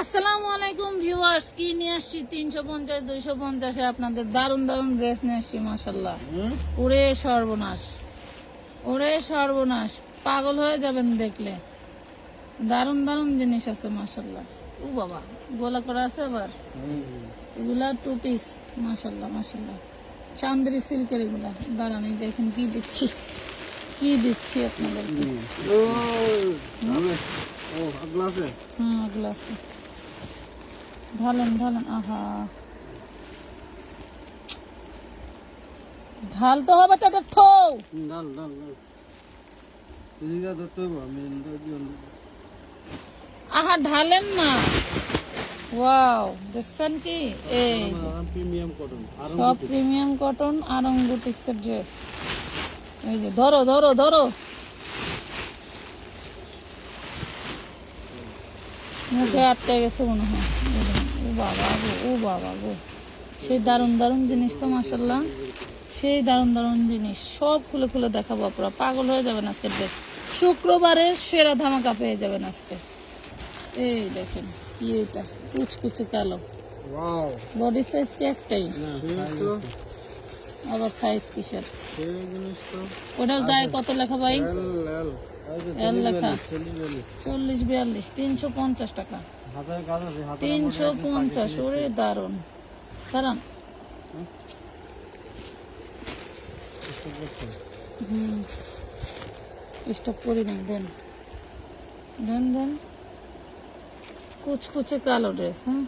আসসালামু আলাইকুম ভিউয়ার্স কি নিয়ে আসছি? তিনশো পঞ্চাশ দুইশো পঞ্চাশে আপনাদের দারুণ দারুণ ড্রেস নিয়ে আসছি মাসাল্লাহ ওরে সর্বনাশ। ওরে সর্বনাশ। পাগল হয়ে যাবেন দেখলে। দারুণ দারুণ জিনিস আছে মাসাল্লাহ ও বাবা গোলা করা আছে আবার? এগুলা টু পিস মাসাল্লাহ মাসাল্লাহ চান্দ্রি সিল্কের এগুলা। দাঁড়ান এই দেখেন কি দিচ্ছি। কি দিচ্ছি আপনাদেরকে? গ্লাসে হুম? ওগুলো আছে। ঢালেন ঢালেন আহা। ঢালতে হবে তো এটা থৌ। ডাল ডাল ডাল এদিকে ধরতে হবে আমি আহা ঢালেন না। ওয়াও দেখছেন কি? এই প্রিমিয়াম কটন সব প্রিমিয়াম কটন আরং বুটিক্সের ড্রেস এই যে ধরো ধরো ধরো। মুখে আটকে গেছে মনে হয়। বাবা গো ও বাবা গো। সেই দারুণ দারুণ জিনিস তো মাসাল্লাহ সেই দারুণ দারুণ জিনিস সব খুলে খুলে দেখাবো আপনারা পাগল হয়ে যাবেন আজকে ড্রেস শুক্রবারের সেরা ধামাকা পেয়ে যাবেন আজকে। এই দেখেন কি এটা? কুচকুচে কালো। বডি সাইজ কি একটাই? আবার সাইজ কিসের? ওটার গায়ে কত লেখা ভাই? এল লেখা। চল্লিশ বিয়াল্লিশ তিনশো পঞ্চাশ টাকা। তিনশো পঞ্চাশ, ওরে দারুণ দাঁড়ান। স্টপ করে দিন, দেন। দেন দেন। কুচকুচে কালো ড্রেস হ্যাঁ?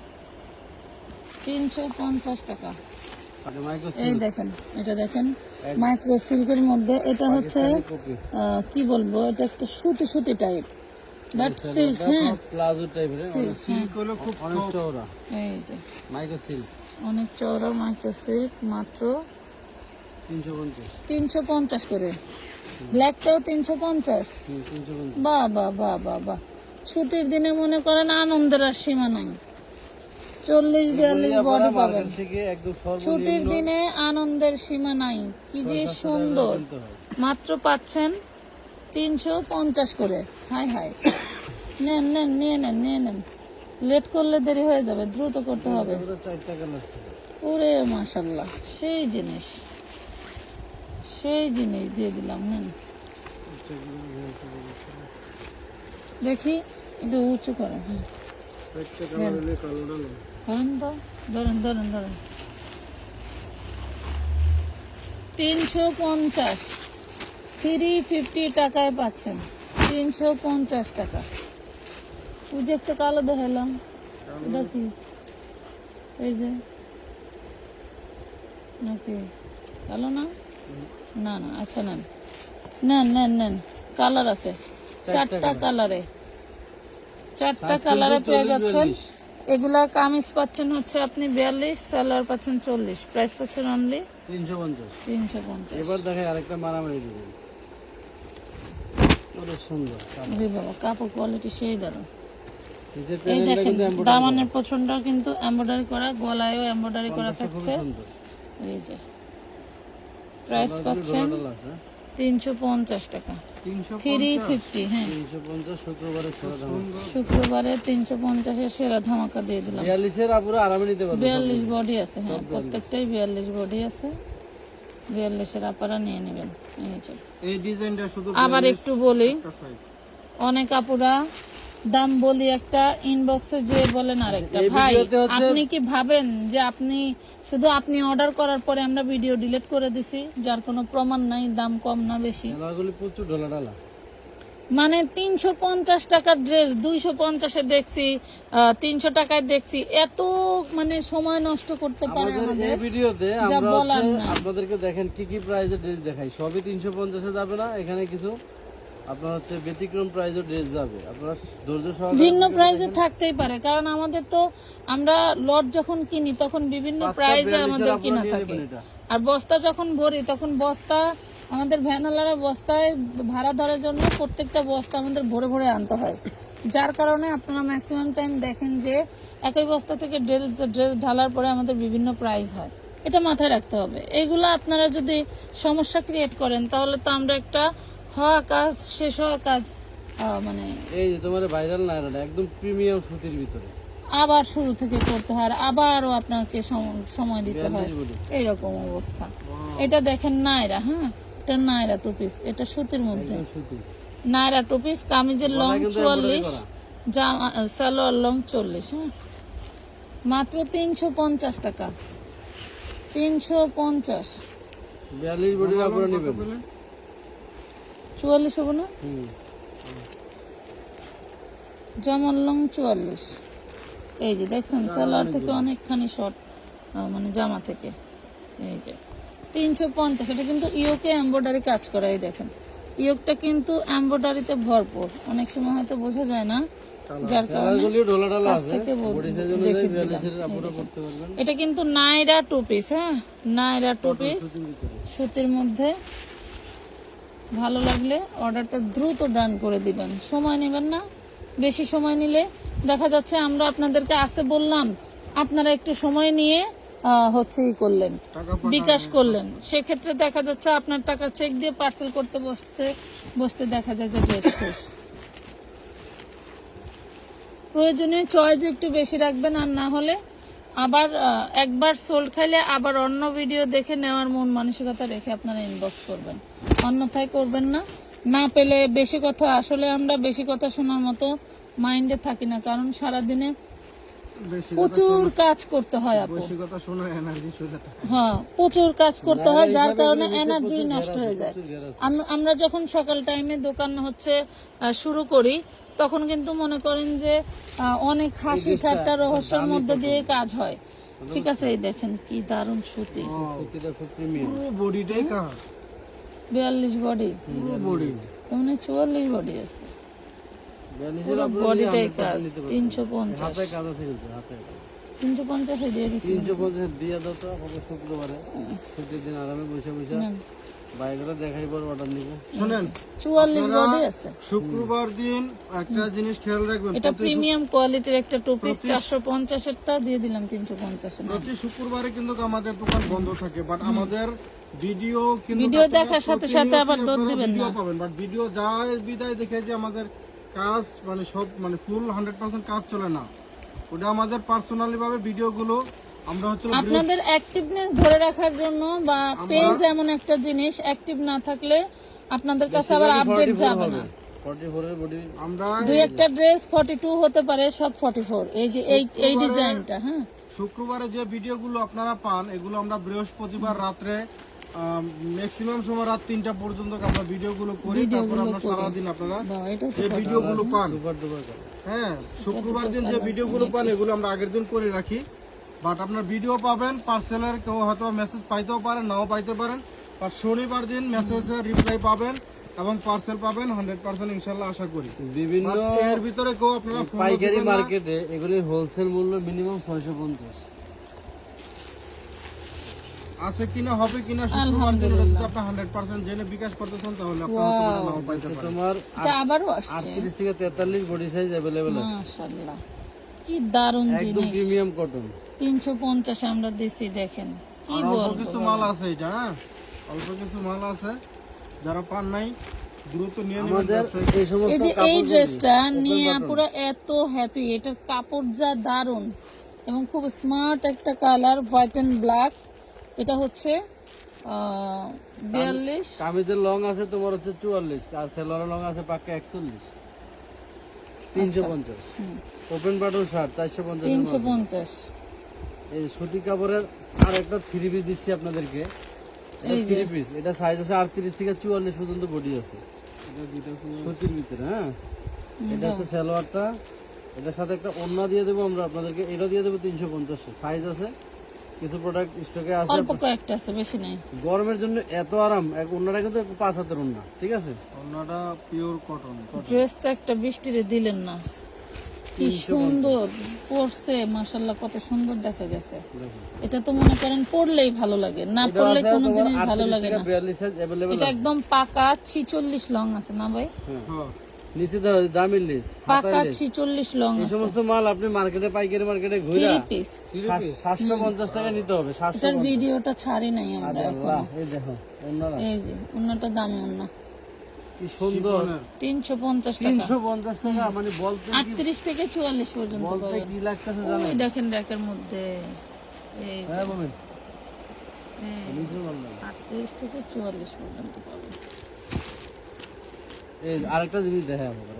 তিনশো পঞ্চাশ টাকা। এই দেখেন, এটা দেখেন মাইক্রো সিল্কের মধ্যে, এটা হচ্ছে কি বলব, এটা একটা সুতি সুতি টাইপ বাট সিল্ক হ্যাঁ প্লাজো টাইপের সিল্ক হলো খুব অনেক চওড়া এই যে। মাইক্রো সিল্ক অনেক চওড়া মাইক্রো সিল্ক মাত্র তিনশো পঞ্চাশ। তিনশো পঞ্চাশ করে। ব্ল্যাকটাও তিনশো পঞ্চাশ। হুম, তিনশো পঞ্চাশ। বাহ বাহ বাহ বাহ বাহ ছুটির দিনে মনে করেন আনন্দের আর সীমা নাই। চল্লিশ বিয়াল্লিশ বডি পাবেন। ছুটির দিনে আনন্দের সীমা নাই। কি যে সুন্দর। মাত্র পাচ্ছেন তিনশো পঞ্চাশ করে। হাই হাই। নেন নেন নিয়ে নেন নিয়ে নেন। লেট করলে দেরি হয়ে যাবে দ্রুত করতে হবে। ওরে মাশাল্লাহ সেই জিনিস। সেই জিনিস দিয়ে দিলাম নেন। দেখি একটু উঁচু করেন হ্যাঁ। ধরেন তো ধরেন ধরেন ধরেন। তিনশো পঞ্চাশ। থ্রি ফিফটি টাকায় পাচ্ছেন। তিনশো পঞ্চাশ টাকা। পুজো একটা কালো দেখালাম এটা কি? এই যে। নাকি? কালো না? না না আচ্ছা নেন। নেন নেন নেন। কালার আছে। চারটা কালারে। চারটা কালারে পেয়ে যাচ্ছেন। এগুলা কামিজ পাচ্ছেন হচ্ছে আপনি বিয়াল্লিশ সালোয়ার পাচ্ছেন চল্লিশ। প্রাইস পাচ্ছেন অনলি তিনশো পঞ্চাশ। তিনশো পঞ্চাশ। এবার দেখে আরেকটা মারামারি দেবেন অনেক সুন্দর বাবা কাপড় কোয়ালিটি সেই দারুণ। এই দেখেন দামানের কিন্তু এমব্রয়ডারি করা গলায়ও এমব্রয়ডারি করা থাকছে। এই যে প্রাইস পাচ্ছেন? তিনশো পঞ্চাশ টাকা। থ্রি ফিফটি হ্যাঁ। শুক্রবারে তিনশো পঞ্চাশের সেরা ধামাকা দিয়ে দিলাম। বিয়াল্লিশ বডি আছে হ্যাঁ প্রত্যেকটাই বিয়াল্লিশ বডি আছে। বিয়াল্লিশের আপারা নিয়ে নেবেন। আবার একটু বলি অনেক আপুরা দাম বলি একটা ইনবক্সে যে বলেন আরেকটা। ভাই আপনি কি ভাবেন যে আপনি শুধু আপনি অর্ডার করার পরে আমরা ভিডিও ডিলিট করে দিছি যার কোনো প্রমাণ নাই দাম কম না বেশি? প্রচুর ঢোলা ঢালা মানে তিনশো পঞ্চাশ টাকার ড্রেস দুইশো পঞ্চাশে দেখছি তিনশো টাকায় দেখছি এত মানে সময় নষ্ট করতে পারে আমাদের ভিডিওতে। আপনাদেরকে দেখেন কি কি প্রাইজের ড্রেস দেখাই। সবই তিনশো পঞ্চাশে যাবে না এখানে কিছু আপনার হচ্ছে ব্যতিক্রম ড্রেস যাবে। আপনারা ধৈর্য সহকারে ভিন্ন প্রাইজে থাকতেই পারে কারণ আমাদের তো আমরা লট যখন কিনি তখন বিভিন্ন প্রাইজে আমাদের কিনা থাকে। আর বস্তা যখন ভরি তখন বস্তা আমাদের ভ্যানওয়ালারা বস্তায় ভাড়া ধরার জন্য প্রত্যেকটা বস্তা আমাদের ভরে ভরে আনতে হয়। যার কারণে আপনারা ম্যাক্সিমাম টাইম দেখেন যে একই বস্তা থেকে ড্রেস ড্রেস ঢালার পরে আমাদের বিভিন্ন প্রাইজ হয়। এটা মাথায় রাখতে হবে। এগুলো আপনারা যদি সমস্যা ক্রিয়েট করেন তাহলে তো আমরা একটা হওয়া কাজ শেষ হওয়া কাজ মানে এই যে তোমার ভাইরাল নায়রাটা একদম প্রিমিয়াম সুতির ভিতরে। আবার শুরু থেকে করতে হয় আর আবারও আপনাকে সম- সময় দিতে হয়। এইরকম অবস্থা। এটা দেখেন নাইরা হ্যাঁ? এটা নাইরা টু পিস এটা সুতির মধ্যে। নাইরা টু পিস কামিজের লং চুয়াল্লিশ জামা সালোয়ার লং চল্লিশ হ্যাঁ? মাত্র তিনশো পঞ্চাশ টাকা। তিনশো পঞ্চাশ। বিয়াল্লিশ চুয়াল্লিশ হব না? জামার লং চুয়াল্লিশ। এই যে দেখছেন সালোয়ার থেকে অনেকখানি শর্ট মানে জামা থেকে। এই যে তিনশো পঞ্চাশ এটা কিন্তু ইয়োকে এম্ব্রয়ডারি কাজ করা এই দেখেন। ইয়োকটা কিন্তু এম্ব্রয়ডারিতে ভরপুর। অনেক সময় হয়তো বোঝা যায় না যার কারণে এটা কিন্তু নাইরা টু পিস হ্যাঁ? নাইরা টু পিস সুতির মধ্যে। ভালো লাগলে অর্ডারটা দ্রুত ডান করে দিবেন। সময় নেবেন না বেশি সময় নিলে। দেখা যাচ্ছে আমরা আপনাদেরকে আসে বললাম আপনারা একটু সময় নিয়ে হচ্ছে ই করলেন বিকাশ করলেন। সেক্ষেত্রে দেখা যাচ্ছে আপনার টাকা চেক দিয়ে পার্সেল করতে বসতে বসতে দেখা যায় যে ড্রেস শেষ। প্রয়োজনে চয়েস একটু বেশি রাখবেন আর না হলে আবার একবার সোল খাইলে আবার অন্য ভিডিও দেখে নেওয়ার মন মানসিকতা রেখে আপনারা ইনবক্স করবেন। অন্যথায় করবেন না। না পেলে বেশি কথা আসলে আমরা বেশি কথা শোনার মতো মাইন্ডে থাকি না কারণ সারাদিনে প্রচুর কাজ করতে হয় আপু। হ্যাঁ প্রচুর কাজ করতে হয় যার কারণে এনার্জি নষ্ট হয়ে যায়। আমরা যখন সকাল টাইমে দোকান হচ্ছে শুরু করি তখন কিন্তু মনে করেন যে অনেক হাসি ঠাট্টা রহস্যের মধ্যে দিয়ে কাজ হয়। ঠিক আছে এই দেখেন কি দারুণ সুতি বিয়াল্লিশ বডি মানে চুয়াল্লিশ বডি আছে। পুরো বডিটাই কাজ তিনশো পঞ্চাশ। তিনশো পঞ্চাশে দিয়ে দিচ্ছি তিনশো পঞ্চাশ দিয়ে দাও তো শুক্রবারে। ছুটির দিন আরামে বসে বসে। নেন। বাইকটা দেখাই পর অর্ডার নিব শুনেন চুয়াল্লিশ বডি আছে। শুক্রবার দিন একটা জিনিস খেয়াল রাখবেন এটা প্রিমিয়াম কোয়ালিটির একটা টু পিস চারশো পঞ্চাশেরটা দিয়ে দিলাম তিনশো পঞ্চাশে প্রতি শুক্রবারে কিন্তু আমাদের দোকান বন্ধ থাকে বাট আমাদের ভিডিও কিন্তু ভিডিও দেখার সাথে সাথে আবার দৌড় দিবেন না। পাবেন বাট ভিডিও বিদায় দেখে যে আমাদের কাজ মানে সব মানে ফুল হান্ড্রেড পার্সেন্ট কাজ চলে না। ওটা আমাদের পার্সোনালি ভাবে ভিডিওগুলো আপনাদের অ্যাক্টিভনেস ধরে রাখার জন্য বা পেজ এমন একটা জিনিস অ্যাক্টিভ না থাকলে আপনাদের কাছে আবার আপডেট যাবে না। দুই একটা ড্রেস 42 হতে পারে সব 44 এই যে এই এই ডিজাইনটা হ্যাঁ। শুক্রবারে যে ভিডিওগুলো আপনারা পান এগুলো আমরা বৃহস্পতিবার রাত্রে ম্যাক্সিমাম সময় রাত তিনটা পর্যন্ত আমরা ভিডিওগুলো করি তারপর আমরা সারাদিন আপনারা যে ভিডিওগুলো পান। হ্যাঁ শুক্রবার দিন যে ভিডিওগুলো পান এগুলো আমরা আগের দিন করে রাখি। বাট আপনার ভিডিও পাবেন পার্সেলের কেউ হয়তো মেসেজ পাইতেও পারেন নাও পাইতে পারেন। বাট শনিবার দিন মেসেজের রিপ্লাই পাবেন এবং পার্সেল পাবেন হান্ড্রেড পার্সেন্ট ইনশাল্লাহ আশা করি। বিভিন্ন এর ভিতরে কেউ আপনারা পাইকারি মার্কেটে এগুলির হোলসেল মূল্য মিনিমাম ছয়শো পঞ্চাশ। আছে কিনা হবে কিনা শুক্রবার দিন যদি আপনি হান্ড্রেড পার্সেন্ট জেনে বিকাশ করতেছেন তাহলে আপনারা হয়তো নাও পাইতে পারেন। তোমার এটা আবারও আসছে। আটত্রিশ থেকে তেতাল্লিশ বডি সাইজ অ্যাভেলেবেল আছে। মাশাআল্লাহ। কি দারুণ একদম প্রিমিয়াম কটন 350 আমরা দিছি দেখেন। কি অল্প কিছু মাল আছে এটা হ্যাঁ? অল্প কিছু মাল আছে যারা পান নাই নিয়ে নেবেন আমাদের ব্যবসায়ী- এই যে এই ড্রেসটা নিয়ে পুরো এত হ্যাপি এটার কাপড় যা দারুণ এবং খুব স্মার্ট একটা কালার হোয়াইট এন্ড ব্ল্যাক এটা হচ্ছে বিয়াল্লিশ। কামিজের লং আছে তোমার হচ্ছে চুয়াল্লিশ আর সেলোয়ারের লং আছে পাক্কা একচল্লিশ। তিনশো পঞ্চাশ। ওপেন বাটন শার্ট চারশো পঞ্চাশ তিনশো পঞ্চাশ। এই সুতি কাপড়ের আর একটা থ্রি পিস দিচ্ছি আপনাদেরকে। থ্রি পিস এটা সাইজ আছে আটত্রিশ থেকে চুয়াল্লিশ পর্যন্ত বডি আছে। সুতির ভিতরে হ্যাঁ? এটা হচ্ছে সালোয়ারটা। এটার সাথে একটা ওন্না দিয়ে দেবো আমরা আপনাদেরকে। এটা দিয়ে দেবো তিনশো পঞ্চাশ। সাইজ আছে। কিছু প্রোডাক্ট স্টকে আছে। অল্প কয়েকটা আছে বেশি নেই। গরমের জন্য এত আরাম। এক ওন্নাটা কিন্তু পাঁচ হাতের ওন্না ঠিক আছে? অন্যটা পিওর কটন ড্রেসটা একটা বৃষ্টিরে দিলেন না। কি সুন্দর পরছে মাশাল্লাহ কত সুন্দর দেখা গেছে। এটা তো মনে করেন পড়লেই ভালো লাগে না পড়লে কোনো জিনিস ভালো লাগে না। এটা একদম পাকা ছিচল্লিশ লং আছে না ভাই? হ্যাঁ। নিচে দাও দামি লিস পাকা ছিচল্লিশ লং এই সমস্ত মাল আপনি মার্কেটে পাইকারি মার্কেটে ঘুরে টাকা নিতে হবে ভিডিওটা ছাড়ি নাই আমরা এই দেখো অন্যরা। এই যে অন্যটা দামি অন্য। কি সুন্দর। টাকা। টাকা মানে বলতে থেকে পর্যন্ত বলতে কি লাগতেছে ওই দেখেন র্যাকের মধ্যে। এই হ্যাঁ বলেন। হ্যাঁ, থেকে পর্যন্ত পাবেন এই আরেকটা জিনিস দেখা আমাকে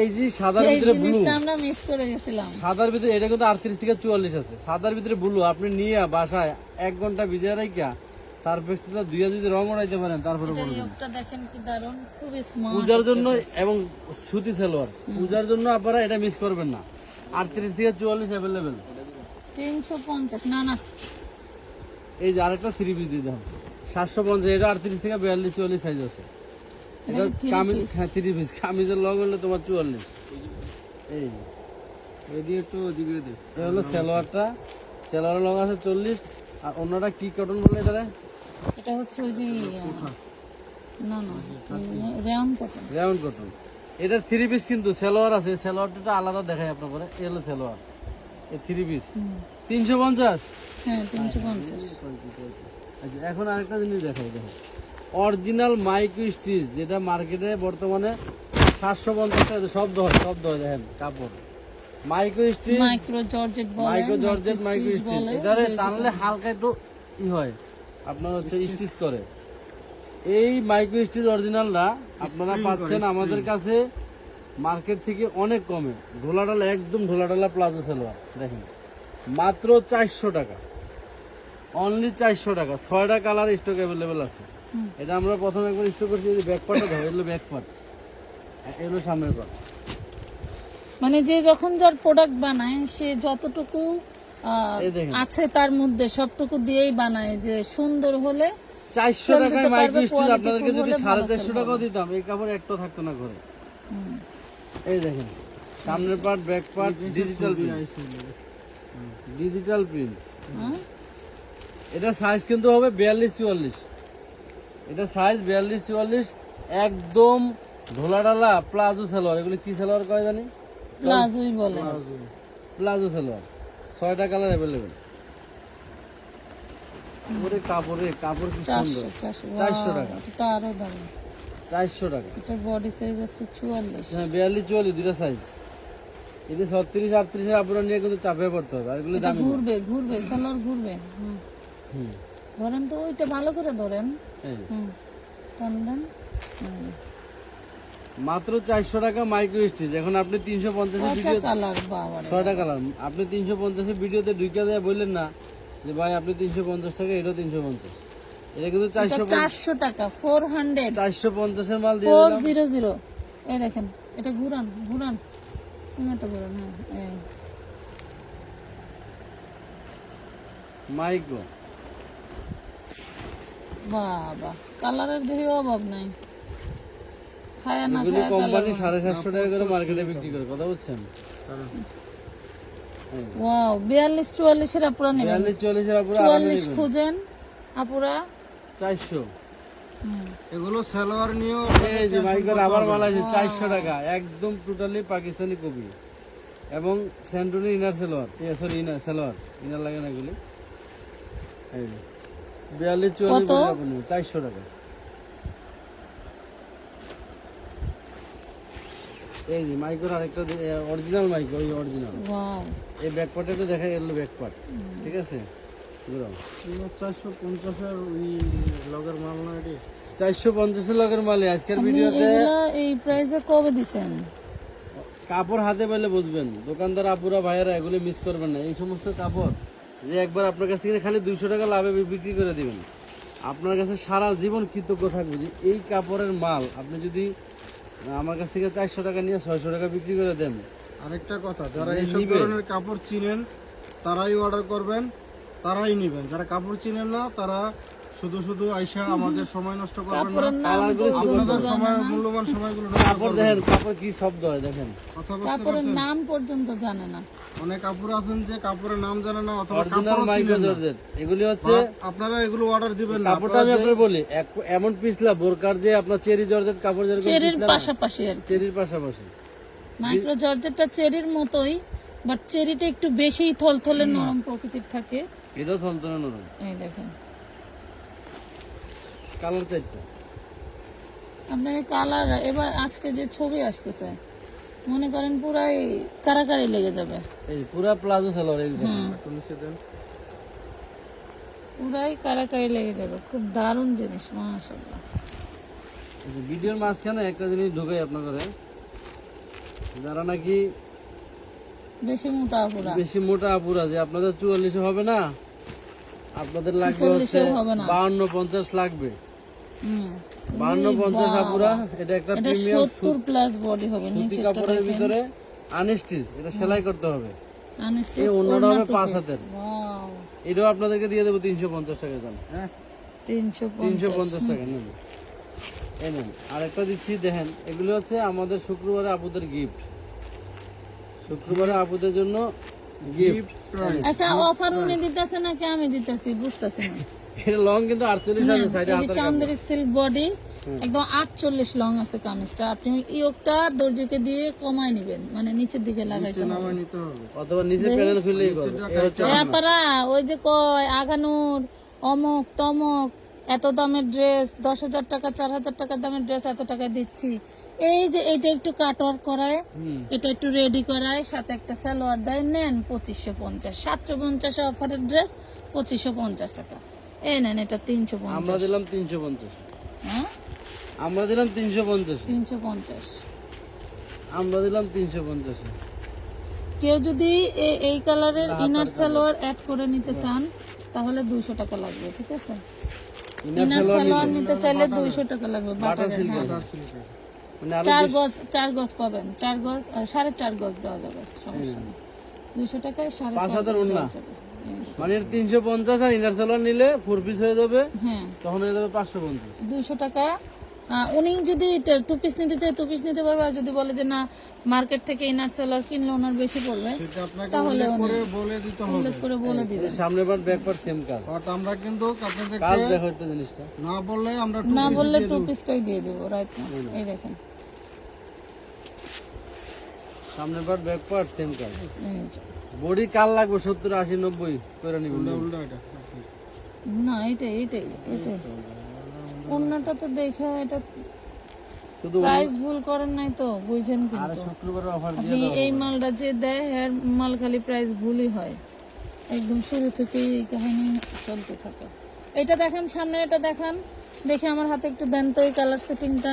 এই যে সাদার ভিতরে ব্লু জিনিসটা আমরা মিস করে গেছিলাম। সাদার ভিতরে এটা কিন্তু আটত্রিশ থেকে চুয়াল্লিশ আছে। সাদার ভিতরে ব্লু আপনি নিয়ে বাসায় এক ঘণ্টা ভিজে রাখা সার্ফেক্স দুই যদি রং উড়াইতে পারেন তারপরে দেখেন কি দারুণ খুবই স্মার্ট পূজার জন্য এবং সুতি সালোয়ার। পূজার জন্য আপনারা এটা মিস করবেন না। আটত্রিশ থেকে চুয়াল্লিশ অ্যাভেলেবেল তিনশো পঞ্চাশ না না। এই যে আরেকটা থ্রি পিস দিয়ে দাও সাতশো পঞ্চাশ এটা আটত্রিশ থেকে বিয়াল্লিশ চুয়াল্লিশ সাইজ আছে। এটা কামিজ হ্যাঁ থ্রি পিস কামিজের লং হলে তোমার চুয়াল্লিশ। এই যে। এদিকে একটু ওদিকে দে এটা হলো সালোয়ারটা। সালোয়ারের লং আছে চল্লিশ। আর অন্যটা কি কটন বলে এটা এটা হচ্ছে ওই যে না না রাউন্ড কটন রাউন্ড কটন এটা থ্রি পিস কিন্তু সালোয়ার আছে সালোয়ারটা আলাদা দেখায় আপনার করে এই থ্রি পিস তিনশো পঞ্চাশ? হ্যাঁ তিনশো পঞ্চাশ। আচ্ছা এখন আরেকটা জিনিস দেখাই দেখো অরিজিনাল মাইক্রো স্টিচ যেটা মার্কেটে বর্তমানে সাতশো পঞ্চাশ টাকা শব্দ হয় শব্দ হয় দেখেন কাপড়। Micro stitch micro georgette micro georgette micro stitch এটারে টানলে হালকা একটু ই হয়। আপনার হচ্ছে স্টিচ করে। এই মাইক্রো স্টিচ অরিজিনালটা আপনারা পাচ্ছেন আমাদের কাছে মার্কেট থেকে অনেক কমে। ঢোলাডালা একদম ঢোলাডালা প্লাজো সালোয়ার দেখেন। মাত্র চারশো টাকা। অনলি চারশো টাকা। ছয়টা কালার স্টক অ্যাভেলেবেল আছে। এটা আমরা প্রথমে একবার স্টক করছি ব্যাক পার্টটা ধরো এগুলো ব্যাক পার্ট এগুলো সামনের পার্ট মানে যে যখন যার প্রোডাক্ট বানায় সে যতটুকু। আছে তার মধ্যে সবটুকু দিয়েই বানায় যে সুন্দর হলে চারশো টাকায় মাইক্রো পারবে, আপনাদেরকে যদি সাড়ে চারশো টাকাও দিতাম এই কাপড় একটা থাকতো না ঘরে। এই দেখেন সামনের part back part digital print digital print? এটা সাইজ কিন্তু হবে বিয়াল্লিশ চুয়াল্লিশ। এটা সাইজ বিয়াল্লিশ চুয়াল্লিশ একদম ঢোলাডালা প্লাজো সালোয়ার। এগুলো কি সালোয়ার কয় জানি? প্লাজোই বলে। প্লাজো সালোয়ার। ছয়টা কালার অ্যাভেলেবেল ওরে কাপড়ে কাপড় কি সুন্দর। চারশো চারশো। চারশো Wow, টাকা। এটা আরও দামি। চারশো টাকা। এটার বডি সাইজ আছে চুয়াল্লিশ। হ্যাঁ বিয়াল্লিশ চুয়াল্লিশ দুটা সাইজ যদি ছত্রিশ আটত্রিশের আপনারা নিয়ে কিন্তু চাপে পড়তে হবে আর এগুলো এটা দামি ঘুরবে ঘুরবে সালোয়ার ঘুরবে। হুম। ধরেন তো ওইটা ভালো করে ধরেন। হুম। টান দেন। হুম। মাত্র চারশো টাকা মাইক্রো স্টিচ। এখন আপনি তিনশো পঞ্চাশের ভিডিও ছয়টা কালার। আপনি তিনশো পঞ্চাশের ভিডিওতে ঢুকে দেয় বললেন না যে ভাই আপনি তিনশো পঞ্চাশ টাকা এটাও তিনশো পঞ্চাশ। এটা কিন্তু চারশো চারশো টাকা ফোর হান্ড্রেড চারশো পঞ্চাশের মাল দিয়ে ফোর জিরো জিরো এই দেখেন এটা ঘুরান ঘুরান। তুমি তো ঘুরান হ্যাঁ মাইক্রো। বাবা কালারের দেখি অভাব নাই। খায়া না এগুলি কোম্পানি সাড়ে সাতশো টাকা করে মার্কেটে বিক্রি করে কথা বলছেন? ওয়াও বিয়াল্লিশ চুয়াল্লিশের আপুরা নেবেন। বিয়াল্লিশ চল্লিশের আপুরা চুয়াল্লিশ খুঁজেন আপুরা। চারশো। হুম। এগুলো সালোয়ার নিয়েও এই যে মাইক্রোর আবার মাল আছে চারশো টাকা একদম টোটালি পাকিস্তানি কপি। এবং স্যান্টনি inner salwar sorry inner salwar inner লাগে না এগুলি। এই। বিয়াল্লিশ চুয়াল্লিশ? চারশো টাকা। এই যে মাইক্রোর আরেকটা অরিজিনাল মাইক্রো ওই অরিজিনাল এই ব্যাক পার্টে তো দেখা গেল ব্যাক পার্ট ঠিক আছে। চারশো পঞ্চাশের ওই লগের মাল না এটি? চারশো পঞ্চাশের লগের মালে আজকের ভিডিওতে এই প্রাইসে কবে দিছেন? কাপড় হাতে পেলে বুঝবেন। দোকানদার আপুরা ভাইয়েরা এগুলি মিস করবেন না। এই সমস্ত কাপড় যে একবার আপনার কাছ থেকে খালি দুইশো টাকা লাভে বিক্রি করে দিবেন। আপনার কাছে সারা জীবন কৃতজ্ঞ থাকবে যে এই কাপড়ের মাল আপনি যদি আমার কাছ থেকে চারশো টাকা নিয়ে ছয়শো টাকা বিক্রি করে দেন। আরেকটা কথা যারা এইসব ধরনের কাপড় চিনেন তারাই অর্ডার করবেন তারাই নেবেন। যারা কাপড় চিনেন না তারা শুধু শুধু আইসা আমাদের সময় নষ্ট করবেন না। কাপড়ের নাম কালারগুলো আপনাদের সময় মূল্যবান সময়গুলো কাপড় দেখেন কাপড় কি শব্দ হয় দেখেন। কাপড়ের নাম পর্যন্ত জানে না। অনেক কাপড় আছেন যে কাপড়ের নাম জানে না অথবা চিনেন এগুলি হচ্ছে আপনারা এগুলো অর্ডার দিবেন না। কাপড়টা আমি আপনার বলি এমন পিছলা বোরকার যে আপনার চেরি জর্জেট কাপড় যেরকম চেরির পাশাপাশি আর চেরির পাশাপাশি। মাইক্রো জর্জেটটা চেরির মতোই বাট চেরিটা একটু বেশিই থলথলে নরম প্রকৃতির থাকে। এটাও থলতলে নরম। এই দেখেন। কালার চারটা। আপনার কালার এবার আজকে যে ছবি আসতেছে মনে করেন পুরাই কারাকারি লেগে যাবে। এই পুরা প্লাজো সালোয়ার এই দেখেন। একটু নিচে দেন। পুরাই কারাকারি লেগে যাবে। খুব দারুণ জিনিস মাশাআল্লাহ। এই যে ভিডিওর মাঝখানে একটা জিনিস ঢুকাই আপনাদের। যারা নাকি বেশি মোটা পুরা। বেশি মোটা আপুরা যে আপনাদের চুয়াল্লিশে হবে না আপনাদের লাগবে হচ্ছে 46 হবে না। বাউন্ন পঞ্চাশ লাগবে। হুম পঞ্চাশ আপুরা এটা একটা প্রিমিয়াম সত্তর প্লাস বডি হবে সুতি কাপড়ের ভিতরে আনস্টিচ এটা সেলাই করতে হবে। আনস্টিচ এই অন্যটা হবে পাঁচ হাতের। এটাও আপনাদেরকে দিয়ে দেবো তিনশো পঞ্চাশ টাকা দাম। হ্যাঁ। তিনশো তিনশো পঞ্চাশ। টাকা নেন। এই নেন আরেকটা দিচ্ছি দেখেন এগুলো হচ্ছে আমাদের শুক্রবারে আপুদের গিফট শুক্রবারে আপুদের জন্য গিফট আচ্ছা অফার উনি দিতেছে নাকি আমি দিতেছি? বুঝতেছি না। এটা লং কিন্তু আছে সাইডে এই যে সিল্ক বডি একদম আটচল্লিশ লং আছে কামিজটা। আপনি ইয়োগটা দর্জিকে দিয়ে কমায় নিবেন মানে নিচের দিকে লাগাইতে নামায় নিতে হবে। অথবা নিচে প্যানেল খুললেই করবে। এই ওই যে কয় আগানুর অমুক তমক এত দামের ড্রেস দশ হাজার টাকা চার হাজার টাকার দামের ড্রেস এত টাকা দিচ্ছি। এই যে এটা একটু কাট ওয়ার্ক করায় এটা একটু রেডি করায় সাথে একটা সালোয়ার দেয় নেন পঁচিশশো পঞ্চাশ। সাতশো পঞ্চাশ অফারের ড্রেস পঁচিশশো পঞ্চাশ টাকা। এই নেন এটা তিনশো আমরা দিলাম তিনশো পঞ্চাশ। হ্যাঁ? আমরা দিলাম তিনশো পঞ্চাশ। তিনশো পঞ্চাশ। আমরা দিলাম তিনশো পঞ্চাশ। কেউ যদি এ- এই কালারের ইনার সালোয়ার অ্যাড করে নিতে চান তাহলে দুইশো টাকা লাগবে ঠিক আছে? ইনার সালোয়ার নিতে চাইলে দুইশো টাকা লাগবে হ্যাঁ। মানে চার গজ চার গজ পাবেন। চার গজ সাড়ে চার গজ দেওয়া যাবে সমস্যা নেই। দুইশো টাকায় সাড়ে চার গজ দেওয়া যাবে। মানে তিনশো পঞ্চাশ আর ইনার সালোয়ার নিলে ফোর পিস হয়ে যাবে। হ্যাঁ তখন হয়ে যাবে পাঁচশো পঞ্চাশ। দুইশো টাকা। উনি যদি টু পিস নিতে চায় টু পিস নিতে পারবে। আর যদি বলে যে না মার্কেট থেকে ইনার সেলার কিনলে ওনার বেশি পড়বে তাহলে উল্লেখ উনি করে বলে দিতে হবে। উল্লেখ করে বলে দিবেন। সামনে বার ব্যাকপার সেম কাজ। আমরা কিন্তু আপনাদেরকে কাজ দেখো একটা জিনিসটা। না বললে আমরা না বললে টু পিসটাই দিয়ে দেবো রাইট এই দেখেন। সামনে বার ব্যাকপার সেম কাজ। বডি কাল লাগবে সত্তর আশি নব্বই করে নিবেন উল্টা এটা না এটাই এটাই এটাই। অন্যটা তো দেখে এটা শুধু প্রাইস ভুল করেন নাই তো বুঝছেন আর কিন্তু শুক্রবারে অফার দিয়ে আপনি এই মালটা যে দেয় এর মাল খালি প্রাইস ভুলই হয়। একদম শুরু থেকেই এই কাহিনী চলতে থাকে। এটা দেখেন সামনে এটা দেখান। দেখে আমার হাতে একটু দেন তো এই কালার সেটিংটা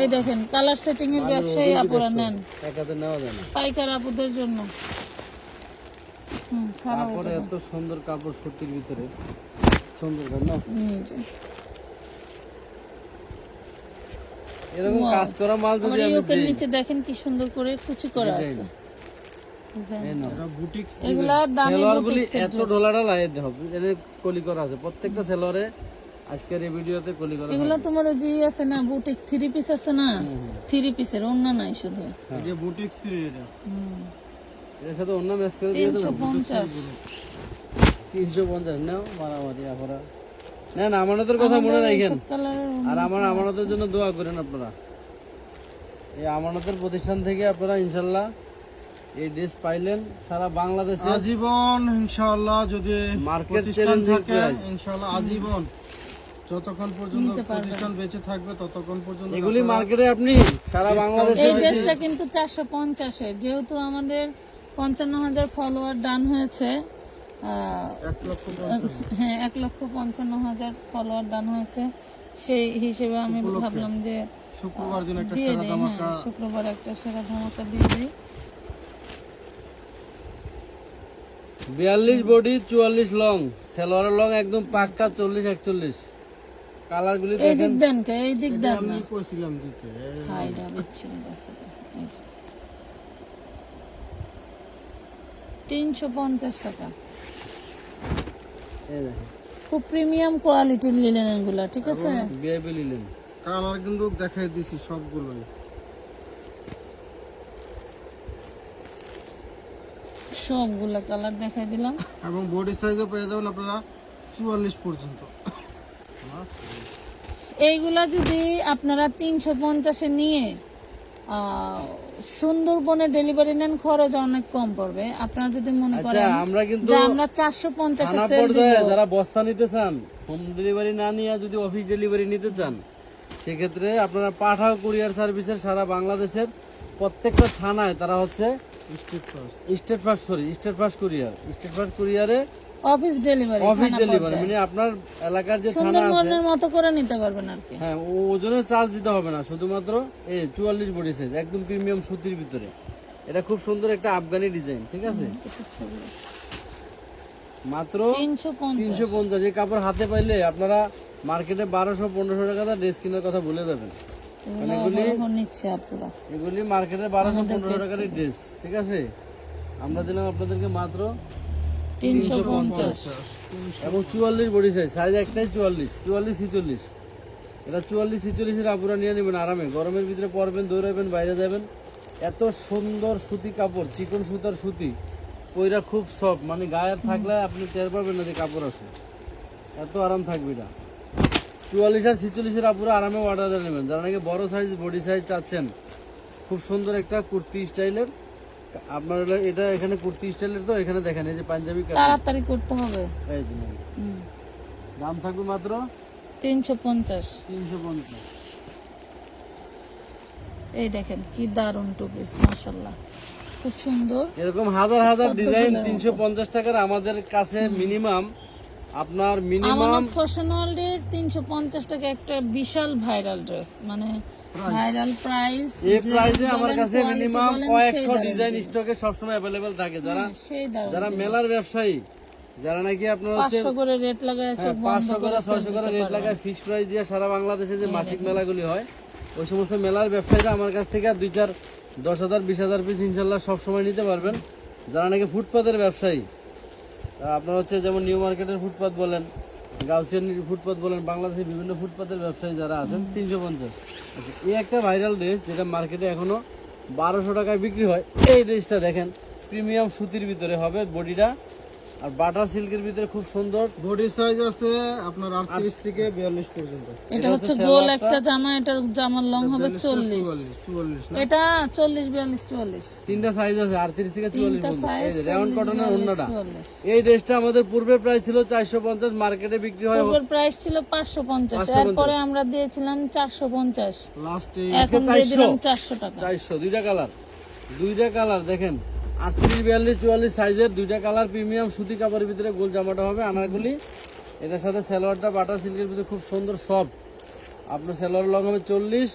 এই দেখেন কালার সেটিং এর ব্যবসায়ী আপুরা নেন। এক নেওয়া যায় না। পাইকার আপুদের জন্য। এত সুন্দর কাপড় সুতির ভিতরে। সুন্দর না এরকম কাজ করা মাল যদি আমি নিচে দেখেন কি সুন্দর করে কুচি করা আছে। এগুলা দামি এত ডলারটা লাগিয়ে দিতে হবে এর কলি করা আছে। প্রত্যেকটা সেলোয়ারে আজকের এই ভিডিওতে কলি করা এগুলো তোমার ওই যে আছে না বুটিক থ্রি পিস আছে না? থ্রি পিসের অন্য নাই শুধু। এটা বুটিক্স এটা। এর সাথে অন্য ম্যাচ করে দিয়ে তিনশো দেবো পঞ্চাশ। তিনশো পঞ্চাশ। নাও মারামারি আপনারা না না আমানতের কথা মনে রাখেন। আর আমার আমানতের জন্য দোয়া করেন আপনারা। এই আমানতের প্রতিষ্ঠান থেকে আপনারা ইনশাল্লাহ এই ড্রেস পাইলেন সারা বাংলাদেশে। আজীবন ইনশাআল্লাহ যদি প্রতিষ্ঠান থাকে price। ইনশাআল্লাহ আজীবন। যতক্ষণ পর্যন্ত প্রতিষ্ঠান বেঁচে থাকবে ততক্ষণ পর্যন্ত এগুলি মার্কেটে আপনি সারা বাংলাদেশে এই ড্রেসটা কিন্তু চারশো পঞ্চাশের। যেহেতু আমাদের পঞ্চান্ন হাজার ফলোয়ার ডান হয়েছে হ্যাঁ এক লক্ষ পঞ্চান্ন হাজার ফলোয়ার ডান হয়েছে। সেই হিসেবে আমি ভাবলাম যে শুক্রবার দিন একটা সেরা ধামাকা। হ্যাঁ শুক্রবার একটা সেরা ধামাকা দিয়ে দিই। বিয়াল্লিশ বডি চুয়াল্লিশ লং সেলোয়ার লং একদম পাক্কা চল্লিশ একচল্লিশ। কালার এই দিক দেন কে এই দিক দেন আমি কইছিলাম দিতে হাই দিচ্ছি তিনশো পঞ্চাশ টাকা। খুব প্রিমিয়াম কোয়ালিটির এগুলা ঠিক আছে? কালার কিন্তু দেখাই দিছি সবগুলোই। সবগুলা কালার দেখাই দিলাম। এবং বডি সাইজও পেয়ে যাবেন আপনারা চুয়াল্লিশ পর্যন্ত। এইগুলা যদি আপনারা তিনশো পঞ্চাশে নিয়ে সুন্দরবনে ডেলিভারি নেন খরচ অনেক কম পড়বে। আপনারা যদি মনে আচ্ছা করেন আমরা কিন্তু আমরা চারশো পঞ্চাশে যারা বস্তা নিতে চান হোম ডেলিভারি না নিয়ে যদি অফিস ডেলিভারি নিতে চান সেক্ষেত্রে আপনারা পাঠাও কুরিয়ার সার্ভিসের সারা বাংলাদেশের প্রত্যেকটা থানায় তারা হচ্ছে street first state first sorry state first courier state first কুরিয়ারে অফিস ডেলিভারি অফিস ডেলিভারি মানে আপনার এলাকার যে থানা আছে মতো করে নিতে পারবেন আর কি। হ্যাঁ ওজনের চার্জ দিতে হবে না শুধুমাত্র এই চুয়াল্লিশ বডি সাইজ একদম প্রিমিয়াম সুতির ভিতরে। এটা খুব সুন্দর একটা আফগানি ডিজাইন ঠিক আছে? মাত্র তিনশো পঞ্চাশ। তিনশো পঞ্চাশ। এই কাপড় হাতে পাইলে আপনারা মার্কেটে বারোশো পনেরোশো টাকা ড্রেস কেনার কথা ভুলে যাবেন মানে এগুলি নিচ্ছে আপুরা। এগুলি মার্কেটে বারোশো পনেরোশো টাকার ড্রেস ঠিক আছে? আমরা দিলাম আপনাদেরকে মাত্র তিনশো পঞ্চাশ। এবং চুয়াল্লিশ বডি সাইজ সাইজ একটাই চুয়াল্লিশ চুয়াল্লিশ এটা আপুরা নিয়ে নেবেন আরামে। গরমের ভিতরে পরবেন বাইরে যাবেন। এত সুন্দর সুতি কাপড়, চিকন সুতার সুতি। ওইটা খুব সফট মানে গায়ের থাকলে আপনি টের পাবেন না যে কাপড় আছে। এত আরাম থাকবে এটা। চুয়াল্লিশ আর ছিচল্লিশের আপুরা আরামে অর্ডার নেবেন। যারা নাকি বড় সাইজ বডি সাইজ চাচ্ছেন, খুব সুন্দর একটা কুর্তি স্টাইলের আপনার এটা এখানে কুর্তি স্টাইলের তো এখানে দেখেন এই যে পাঞ্জাবি তাড়াতাড়ি করতে হবে। এই যে দাম থাকবে মাত্র? তিনশো পঞ্চাশ। তিনশো পঞ্চাশ। এই দেখেন কি দারুণ টু পিস মাসাল্লাহ খুব সুন্দর। এরকম হাজার হাজার ডিজাইন তিনশো পঞ্চাশ টাকার আমাদের কাছে মিনিমাম। আপনার মিনিমাম আমানত ফ্যাশন ওয়ার্ল্ডের তিনশো পঞ্চাশ টাকা একটা বিশাল ভাইরাল ড্রেস। মানে ভাইরাল প্রাইস এই প্রাইসে আমার কাছে মিনিমাম কয়েকশো ডিজাইন স্টকে সবসময় থাকে। যারা যারা মেলার ব্যবসায়ী যারা নাকি আপনার হচ্ছে করে রেট লাগায় চোখ বন্ধ পাঁচশো করে করে ছয়শো করে রেট লাগায় ফিক্স প্রাইস দিয়ে সারা বাংলাদেশে যে মাসিক মেলাগুলি হয় ওই সমস্ত মেলার ব্যবসায়ীরা আমার কাছ থেকে দুই চার দশ হাজার বিশ হাজার পিস ইনশাল্লাহ সবসময় নিতে পারবেন। যারা নাকি ফুটপাতের ব্যবসায়ী আপনার হচ্ছে যেমন নিউ মার্কেটের ফুটপাত বলেন গাউসিয়ান ফুটপাথ বলেন বাংলাদেশের বিভিন্ন ফুটপাথের ব্যবসায়ী যারা আছেন তিনশো পঞ্চাশ। আচ্ছা, এই একটা ভাইরাল ড্রেস যেটা মার্কেটে এখনও বারোশো টাকায় বিক্রি হয়। এই ড্রেসটা দেখেন প্রিমিয়াম সুতির ভিতরে হবে বডিটা। আর বাটার সিল্কের ভিতরে খুব সুন্দর। বডি সাইজ আছে আপনার আটত্রিশ থেকে বিয়াল্লিশ পর্যন্ত। এটা হচ্ছে গোল একটা জামা এটা জামার লং হবে চল্লিশ। চুয়াল্লিশ চুয়াল্লিশ এটা চল্লিশ বিয়াল্লিশ চুয়াল্লিশ। তিনটা সাইজ আছে আটত্রিশ থেকে চুয়াল্লিশ তিনটা সাইজ রেওয়ান কটনের অন্যটা। এই ড্রেসটা আমাদের পূর্বের প্রাইস ছিল চারশো পঞ্চাশ মার্কেটে বিক্রি হয় পূর্বের প্রাইস ছিল পাঁচশো পঞ্চাশ এরপরে আমরা দিয়েছিলাম চারশো পঞ্চাশ। লাস্টে এখন দিয়ে দিলাম চারশো টাকা। চারশো দুইটা কালার দুইটা কালার দেখেন। আটত্রিশ বিয়াল্লিশ চুয়াল্লিশ সাইজের দুইটা কালার প্রিমিয়াম সুতি কাপড়ের ভিতরে গোল জামাটা হবে আনারগুলি এটার সাথে সালোয়ারটা বাটার সিল্কের ভিতরে খুব সুন্দর সফট। আপনার সালোয়ার লং হবে চল্লিশ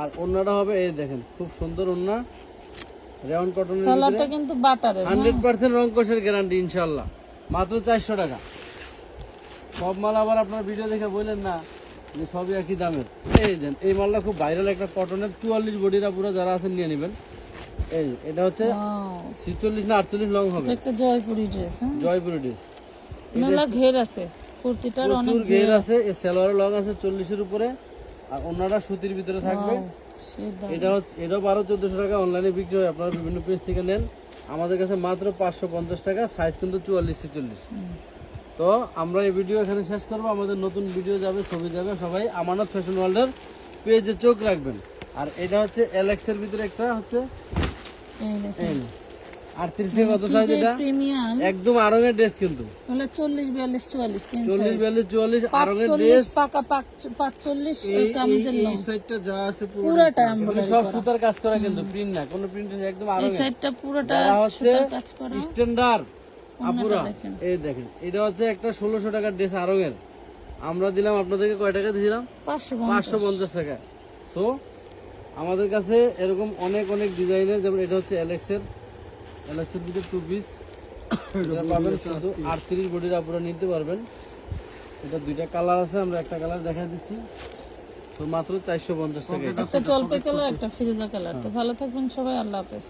আর অন্যটা হবে এই দেখেন খুব সুন্দর অন্য রেওয়ান কটনের সালাডটা কিন্তু বাটারের হান্ড্রেড পার্সেন্ট রং কোষের গ্যারান্টি ইনশাল্লাহ মাত্র চারশো টাকা। সব মাল আবার আপনার ভিডিও দেখে বললেন না যে সবই একই দামের। এই দেন এই মালটা খুব ভাইরাল একটা কটনের চুয়াল্লিশ বডিরা পুরো যারা আছেন নিয়ে নেবেন। এই এটা হচ্ছে Wow, ছিচল্লিশ না আটচল্লিশ লং হবে। এটা একটা জয়পুরি ড্রেস হ্যাঁ? জয়পুরি ডিস মেলা ঘের আছে কুর্তিটার অনেক ঘের আছে এই সালোয়ারের লং আছে চল্লিশের উপরে আর অন্যটা সুতির ভিতরে থাকবে। এটা হচ্ছে এটাও বারো চোদ্দশো টাকা অনলাইনে বিক্রি হয় আপনারা বিভিন্ন পেজ থেকে নেন। আমাদের কাছে মাত্র পাঁচশো পঞ্চাশ টাকা সাইজ কিন্তু চুয়াল্লিশ ছেচল্লিশ। তো আমরা এই ভিডিও এখানে শেষ করব আমাদের নতুন ভিডিও যাবে ছবি যাবে সবাই আমানত ফ্যাশন ওয়ার্ল্ডের পেজে চোখ রাখবেন। আর এটা হচ্ছে এলেক্সের ভিতরে একটা হচ্ছে এই দেখেন। আটত্রিশ থেকে কত সাইজ এটা প্রিমিয়াম। একদম আরঙের ড্রেস কিন্তু। হলো চল্লিশ বিয়াল্লিশ চুয়াল্লিশ তিন চল্লিশ বিয়াল্লিশ চুয়াল্লিশ আরঙের পাঁচচল্লিশ ড্রেস। পাকা পাঁচ- পাঁচচল্লিশ কামিজের লং। এই সাইডটা যা আছে পুরো পুরোটা সব সুতার কাজ করা কিন্তু প্রিন্ট না কোনো প্রিন্ট একদম এই সাইডটা পুরোটা হচ্ছে সুতার কাজ করা। স্ট্যান্ডার্ড আপুরা এই দেখেন এটা হচ্ছে একটা ষোলোশো টাকার ড্রেস আরঙের আমরা দিলাম আপনাদেরকে কয় টাকা দিয়েছিলাম? পাঁচশো পাঁচশো পঞ্চাশ টাকা। সো আমাদের কাছে এরকম অনেক অনেক ডিজাইনের, যেমন এটা হচ্ছে অ্যালেক্সের অ্যালেক্সের ভিতরে টু পিস পাবেন শুধু আটত্রিশ বডির আপনারা নিতে পারবেন। এটা দুইটা কালার আছে, আমরা একটা কালার দেখা দিচ্ছি। তো মাত্র চারশো পঞ্চাশ টাকা। একটা কালার একটা ফিরোজা কালার তো ভালো থাকবেন সবাই, আল্লাহ হাফেজ।